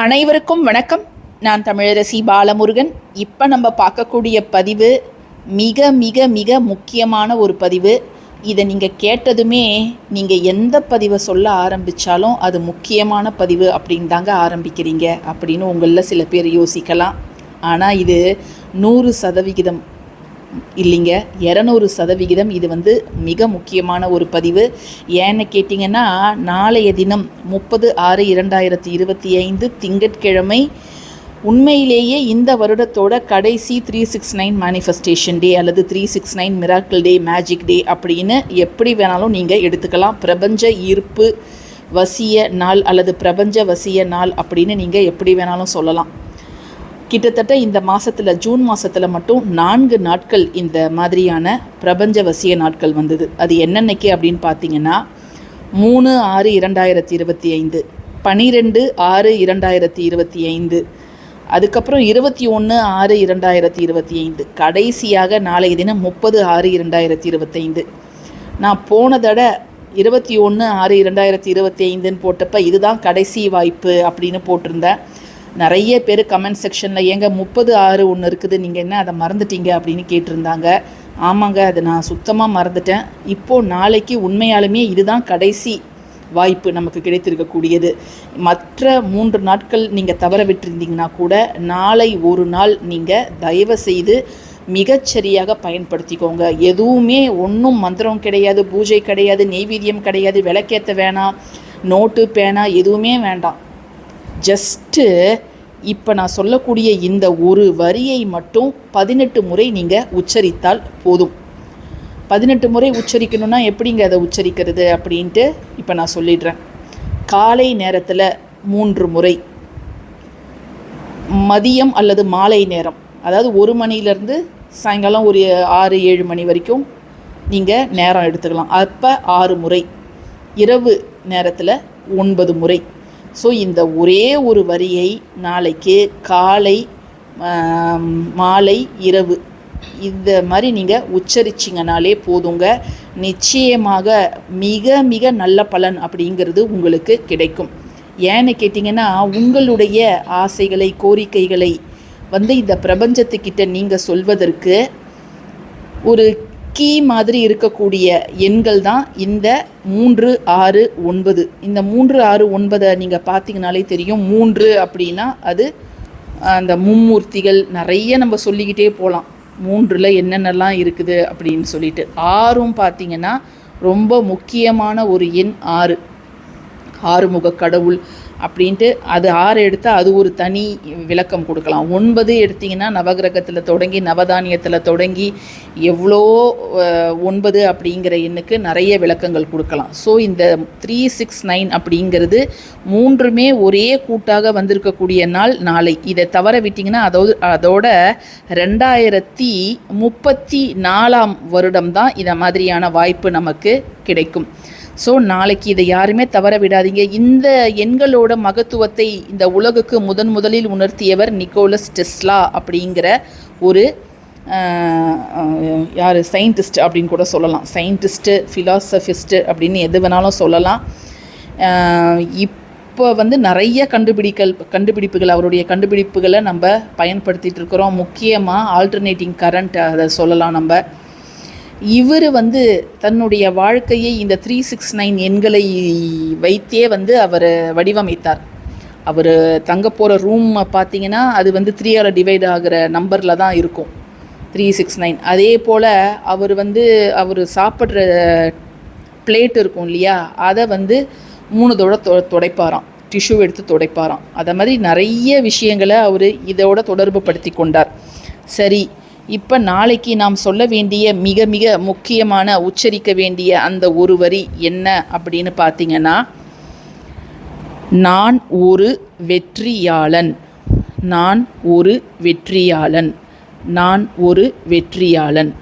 அனைவருக்கும் வணக்கம். நான் தமிழரசி பாலமுருகன். இப்போ நம்ம பார்க்கக்கூடிய பதிவு மிக மிக மிக முக்கியமான ஒரு பதிவு. இதை நீங்கள் கேட்டதுமே நீங்கள் எந்த பதிவை சொல்ல ஆரம்பித்தாலும் அது முக்கியமான பதிவு அப்படின்னு தாங்க ஆரம்பிக்கிறீங்க அப்படின்னு உங்களில் சில பேர் யோசிக்கலாம். ஆனால் இது நூறு சதவிகிதம் இல்லைங்க. இரநூறு சதவிகிதம் இது வந்து மிக முக்கியமான ஒரு பதிவு. ஏன்னு கேட்டிங்கன்னா நாளைய தினம் முப்பது ஆறு இரண்டாயிரத்தி இருபத்தி ஐந்து திங்கட்கிழமை உண்மையிலேயே இந்த வருடத்தோட கடைசி three six nine manifestation day அல்லது three six nine miracle day magic day அப்படின்னு எப்படி வேணாலும் நீங்கள் எடுத்துக்கலாம். பிரபஞ்ச ஈர்ப்பு வசிய நாள் அல்லது பிரபஞ்ச வசிய நாள் அப்படின்னு நீங்கள் எப்படி வேணாலும் சொல்லலாம். கிட்டத்தட்ட இந்த மாதத்தில் ஜூன் மாதத்தில் மட்டும் நான்கு நாட்கள் இந்த மாதிரியான பிரபஞ்ச வசிய நாட்கள் வந்தது. அது என்னென்னைக்கு அப்படின்னு பார்த்தீங்கன்னா மூணு ஆறு இரண்டாயிரத்தி இருபத்தி ஐந்து பனிரெண்டு ஆறு இரண்டாயிரத்தி இருபத்தி ஐந்து அதுக்கப்புறம் இருபத்தி ஒன்று ஆறு இரண்டாயிரத்தி இருபத்தி ஐந்து கடைசியாக நாளைய தினம் முப்பது ஆறு இரண்டாயிரத்தி இருபத்தைந்து நான் போன தடவை இருபத்தி ஒன்று ஆறு இரண்டாயிரத்தி இருபத்தி ஐந்துன்னு போட்டப்ப இதுதான் கடைசி வாய்ப்பு அப்படின்னு போட்டிருந்தேன். நிறைய பேர் கமெண்ட் செக்ஷனில் ஏங்க முப்பது ஆறு ஒன்று இருக்குது நீங்கள் என்ன அதை மறந்துட்டீங்க அப்படின்னு கேட்டிருந்தாங்க. ஆமாங்க அதை நான் சுத்தமாக மறந்துட்டேன். இப்போது நாளைக்கு உண்மையாலுமே இதுதான் கடைசி வாய்ப்பு நமக்கு கிடைத்திருக்கக்கூடியது. மற்ற மூன்று நாட்கள் நீங்கள் தவற விட்டிருந்தீங்கன்னா கூட நாளை ஒரு நாள் நீங்கள் தயவு செய்து மிகச்சரியாக பயன்படுத்திக்கோங்க. எதுவுமே ஒன்றும் மந்திரம் கிடையாது பூஜை கிடையாது நெய்வேத்தியம் கிடையாது விளக்கேற்ற வேணாம் நோட்டு பேனா எதுவுமே வேண்டாம். ஜஸ்ட்டு இப்போ நான் சொல்லக்கூடிய இந்த ஒரு வரியை மட்டும் பதினெட்டு முறை நீங்கள் உச்சரித்தால் போதும். பதினெட்டு முறை உச்சரிக்கணும்னா எப்படிங்க அதை உச்சரிக்கிறது அப்படின்ட்டு இப்போ நான் சொல்லிடுறேன். காலை நேரத்தில் மூன்று முறை. மதியம் அல்லது மாலை நேரம். அதாவது ஒரு மணிலேருந்து சாயங்காலம் ஒரு ஆறு ஏழு மணி வரைக்கும் நீங்கள் நேரம் எடுத்துக்கலாம். அப்போ ஆறு முறை. இரவு நேரத்தில் ஒன்பது முறை. ஸோ இந்த ஒரே ஒரு வரியை நாளைக்கு காலை மாலை இரவு இந்த மாதிரி நீங்கள் உச்சரிச்சிங்கனாலே போதுங்க. நிச்சயமாக மிக மிக நல்ல பலன் அப்படிங்கிறது உங்களுக்கு கிடைக்கும். ஏன்னு கேட்டிங்கன்னா உங்களுடைய ஆசைகளை கோரிக்கைகளை வந்து இந்த பிரபஞ்சத்துக்கிட்ட நீங்கள் சொல்வதற்கு ஒரு கீ மாதிரி இருக்கக்கூடிய எண்கள் தான் இந்த மூன்று ஆறு ஒன்பது. இந்த மூன்று ஆறு ஒன்பதை நீங்கள் பார்த்தீங்கனாலே தெரியும். மூன்று அப்படின்னா அது அந்த மும்மூர்த்திகள் நிறைய நம்ம சொல்லிக்கிட்டே போகலாம் மூன்றில் என்னென்னலாம் இருக்குது அப்படின்னு சொல்லிட்டு. ஆறும் பார்த்தீங்கன்னா ரொம்ப முக்கியமான ஒரு எண் ஆறு. ஆறுமுக கடவுள் அப்படின்ட்டு அது ஆறு எடுத்தால் அது ஒரு தனி விளக்கம் கொடுக்கலாம். ஒன்பது எடுத்திங்கன்னா நவகிரகத்தில் தொடங்கி நவதானியத்தில் தொடங்கி எவ்வளோ ஒன்பது அப்படிங்கிற எண்ணுக்கு நிறைய விளக்கங்கள் கொடுக்கலாம். ஸோ இந்த த்ரீ சிக்ஸ் நைன் அப்படிங்கிறது மூன்றுமே ஒரே கூட்டாக வந்திருக்கக்கூடிய நாள் நாளை. இதை தவற விட்டிங்கன்னா அதோடு அதோட ரெண்டாயிரத்தி முப்பத்தி நாலாம் வருடம் தான் இந்த மாதிரியான வாய்ப்பு நமக்கு கிடைக்கும். ஸோ நாளைக்கு இதை யாருமே தவற விடாதீங்க. இந்த எண்களோட மகத்துவத்தை இந்த உலகுக்கு முதன் முதலில் உணர்த்தியவர் நிக்கோலஸ் டெஸ்லா அப்படிங்கிற ஒரு யார்? சயின்டிஸ்ட் அப்படின்னு கூட சொல்லலாம். சயின்டிஸ்ட்டு ஃபிலாசபிஸ்ட்டு அப்படின்னு எது வேணாலும் சொல்லலாம். இப்போ வந்து நிறைய கண்டுபிடிக்கல் கண்டுபிடிப்புகள் அவருடைய கண்டுபிடிப்புகளை நம்ம பயன்படுத்திகிட்டு இருக்கிறோம். முக்கியமாக ஆல்டர்னேட்டிங் கரண்ட் அதை சொல்லலாம் நம்ம. இவர் வந்து தன்னுடைய வாழ்க்கையை இந்த த்ரீ சிக்ஸ் நைன் எண்களை வைத்தே வந்து அவர் வடிவமைத்தார். அவர் தங்க போகிற ரூம் பார்த்தீங்கன்னா அது வந்து த்ரீயால் டிவைட் ஆகிற நம்பரில் தான் இருக்கும். த்ரீ சிக்ஸ் நைன் அதே போல் அவர் வந்து அவர் சாப்பிட்ற பிளேட் இருக்கும் இல்லையா? அதை வந்து மூணு தோட தொ துடைப்பாராம். டிஷ்யூ எடுத்து துடைப்பாராம். அதை மாதிரி நிறைய விஷயங்களை அவர் இதோட தொடர்பு படுத்தி கொண்டார். சரி இப்போ நாளைக்கு நாம் சொல்ல வேண்டிய மிக மிக முக்கியமான உச்சரிக்க வேண்டிய அந்த ஒரு வரி என்ன அப்படின்னு பார்த்தீங்கன்னா நான் ஒரு வெற்றியாளன். நான் ஒரு வெற்றியாளன். நான் ஒரு வெற்றியாளன்.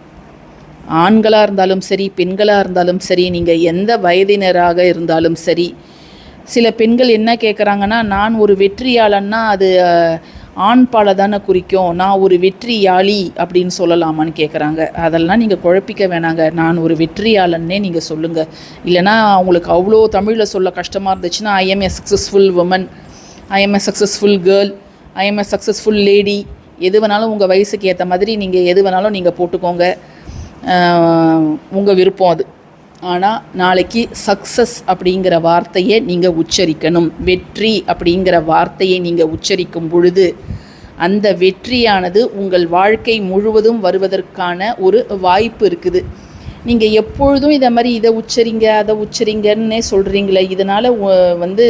ஆண்களாக இருந்தாலும் சரி பெண்களாக இருந்தாலும் சரி நீங்கள் எந்த வயதினராக இருந்தாலும் சரி சில பெண்கள் என்ன கேட்குறாங்கன்னா நான் ஒரு வெற்றியாளன்னா அது ஆண் பாலை தானே குறிக்கும் நான் ஒரு வெற்றியாளி அப்படின்னு சொல்லலாமான்னு கேட்குறாங்க அதெல்லாம் நீங்கள் குழப்பிக்க வேணாங்க. நான் ஒரு வெற்றியாளன்னே நீங்கள் சொல்லுங்கள் இல்லைனா அவங்களுக்கு அவ்வளோ தமிழில் சொல்ல கஷ்டமாக இருந்துச்சுன்னா I am a successful woman I am successful girl I am successful lady எது வேணாலும் உங்கள் வயசுக்கு ஏற்ற மாதிரி நீங்கள் எது வேணாலும் நீங்கள் போட்டுக்கோங்க. உங்கள் விருப்பம் அது. ஆனால் நாளைக்கு சக்ஸஸ் அப்படிங்கிற வார்த்தையை நீங்கள் உச்சரிக்கணும். வெற்றி அப்படிங்கிற வார்த்தையை நீங்கள் உச்சரிக்கும் பொழுது அந்த வெற்றியானது உங்கள் வாழ்க்கை முழுவதும் வருவதற்கான ஒரு வாய்ப்பு இருக்குது. நீங்கள் எப்பொழுதும் இதை மாதிரி இதை உச்சரிங்க அதை உச்சரிங்கன்னே சொல்கிறீங்களே இதனால் வந்து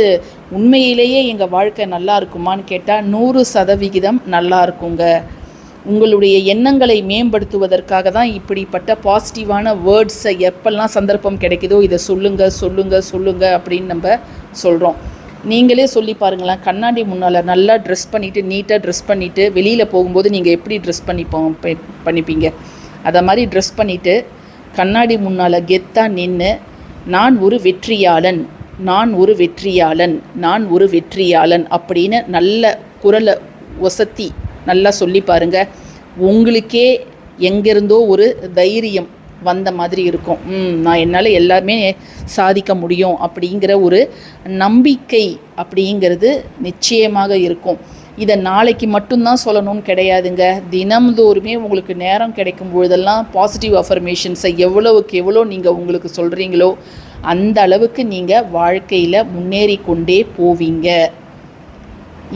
உண்மையிலேயே எங்கள் வாழ்க்கை நல்லா இருக்குமான்னு கேட்டால் நூறு சதவிகிதம் நல்லா இருக்குங்க. உங்களுடைய எண்ணங்களை மேம்படுத்துவதற்காக தான் இப்படிப்பட்ட பாசிட்டிவான வேர்ட்ஸை எப்பெல்லாம் சந்தர்ப்பம் கிடைக்குதோ இதை சொல்லுங்கள் சொல்லுங்கள் சொல்லுங்கள் அப்படின்னு நம்ம சொல்கிறோம் நீங்களே சொல்லி பாருங்களேன் கண்ணாடி முன்னால் நல்லா ட்ரெஸ் பண்ணிவிட்டு நீட்டாக ட்ரெஸ் பண்ணிவிட்டு வெளியில் போகும்போது நீங்கள் எப்படி ட்ரெஸ் பண்ணிப்போம் பண்ணிப்பீங்க? அதை மாதிரி ட்ரெஸ் பண்ணிவிட்டு கண்ணாடி முன்னால் கெத்தாக நின்று நான் ஒரு வெற்றியாளன் நான் ஒரு வெற்றியாளன் நான் ஒரு வெற்றியாளன் அப்படின்னு நல்ல குரலை ஒசத்தி நல்லா சொல்லி பாருங்கள் உங்களுக்கே எங்கேருந்தோ ஒரு தைரியம் வந்த மாதிரி இருக்கும். ம் நான் என்னால் எல்லாமே சாதிக்க முடியும் அப்படிங்கிற ஒரு நம்பிக்கை அப்படிங்கிறது நிச்சயமாக இருக்கும். இதை நாளைக்கு மட்டும்தான் சொல்லணும்னு கிடையாதுங்க. தினம்தோறுமே உங்களுக்கு நேரம் கிடைக்கும் பொழுதெல்லாம் பாசிட்டிவ் அஃபர்மேஷன்ஸை எவ்வளவுக்கு எவ்வளோ நீங்கள் உங்களுக்கு சொல்கிறீங்களோ அந்த அளவுக்கு நீங்கள் வாழ்க்கையில் முன்னேறி கொண்டே போவீங்க.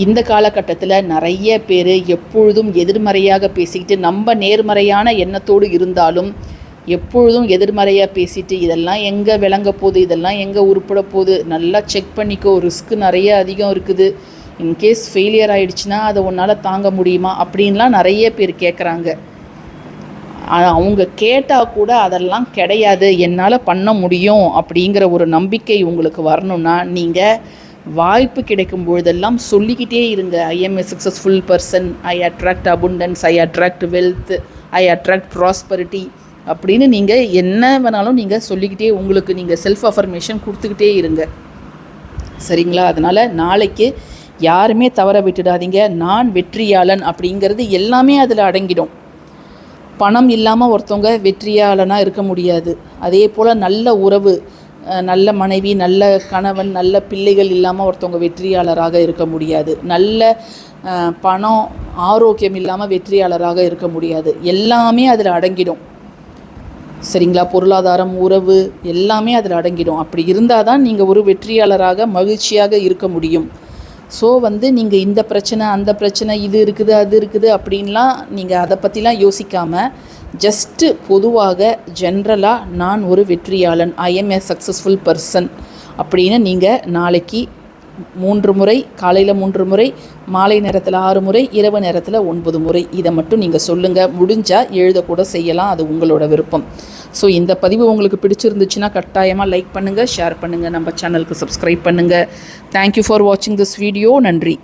இந்த காலகட்டத்தில் நிறைய பேர் எப்பொழுதும் எதிர்மறையாக பேசிக்கிட்டு நம்ம நேர்மறையான எண்ணத்தோடு இருந்தாலும் எப்பொழுதும் எதிர்மறையாக பேசிட்டு இதெல்லாம் எங்கே விளங்க போகுது இதெல்லாம் எங்கே உருப்பட போகுது நல்லா செக் பண்ணிக்கோ ரிஸ்க்கு நிறைய அதிகம் இருக்குது. இன்கேஸ் ஃபெயிலியர் ஆகிடுச்சுன்னா அதை உன்னால் தாங்க முடியுமா? அப்படின்லாம் நிறைய பேர் கேட்குறாங்க அவங்க கேட்டால் கூட அதெல்லாம் கிடையாது. என்னால் பண்ண முடியும் அப்படிங்கிற ஒரு நம்பிக்கை உங்களுக்கு வரணும்னா நீங்கள் வாய்ப்பு கிடைக்கும் பொழுதெல்லாம் சொல்லிக்கிட்டே இருங்க. I am a successful person I attract abundance I attract wealth I attract prosperity அப்படின்னு நீங்கள் என்ன வேணாலும் நீங்கள் சொல்லிக்கிட்டே உங்களுக்கு நீங்கள் செல்ஃப் அஃபர்மேஷன் கொடுத்துக்கிட்டே இருங்க. சரிங்களா? அதனால் நாளைக்கு யாருமே தவற விட்டுடாதீங்க. நான் வெற்றியாளன் அப்படிங்கிறது எல்லாமே அதில் அடங்கிடும். பணம் இல்லாமல் ஒருத்தவங்க வெற்றியாளனாக இருக்க முடியாது. அதே போல் நல்ல உறவு நல்ல மனைவி நல்ல கணவன் நல்ல பிள்ளைகள் இல்லாமல் ஒருத்தவங்க வெற்றியாளராக இருக்க முடியாது. நல்ல பணம் ஆரோக்கியம் இல்லாமல் வெற்றியாளராக இருக்க முடியாது. எல்லாமே அதில் அடங்கிடும். சரிங்களா? பொருளாதாரம் உறவு எல்லாமே அதில் அடங்கிடும். அப்படி இருந்தால் தான் நீங்கள் ஒரு வெற்றியாளராக மகிழ்ச்சியாக இருக்க முடியும். ஸோ வந்து நீங்கள் இந்த பிரச்சனை அந்த பிரச்சனை இது இருக்குது அது இருக்குது அப்படின்லாம் நீங்கள் அதை பற்றிலாம் யோசிக்காமல் ஜஸ்ட்டு பொதுவாக ஜென்ரலாக நான் ஒரு வெற்றியாளன் I am a successful person அப்படின்னு நீங்கள் நாளைக்கு மூன்று முறை காலையில் மூன்று முறை மாலை நேரத்தில் ஆறு முறை இரவு நேரத்தில் ஒன்பது முறை இதை மட்டும் நீங்கள் சொல்லுங்கள் முடிஞ்சால் எழுதக்கூட செய்யலாம். அது உங்களோட விருப்பம். ஸோ இந்த பதிவு உங்களுக்கு பிடிச்சிருந்துச்சுன்னா கட்டாயமாக லைக் பண்ணுங்கள் ஷேர் பண்ணுங்கள் நம்ம சேனலுக்கு சப்ஸ்கிரைப் பண்ணுங்கள் தேங்க்யூ ஃபார் வாட்சிங் திஸ் வீடியோ நன்றி.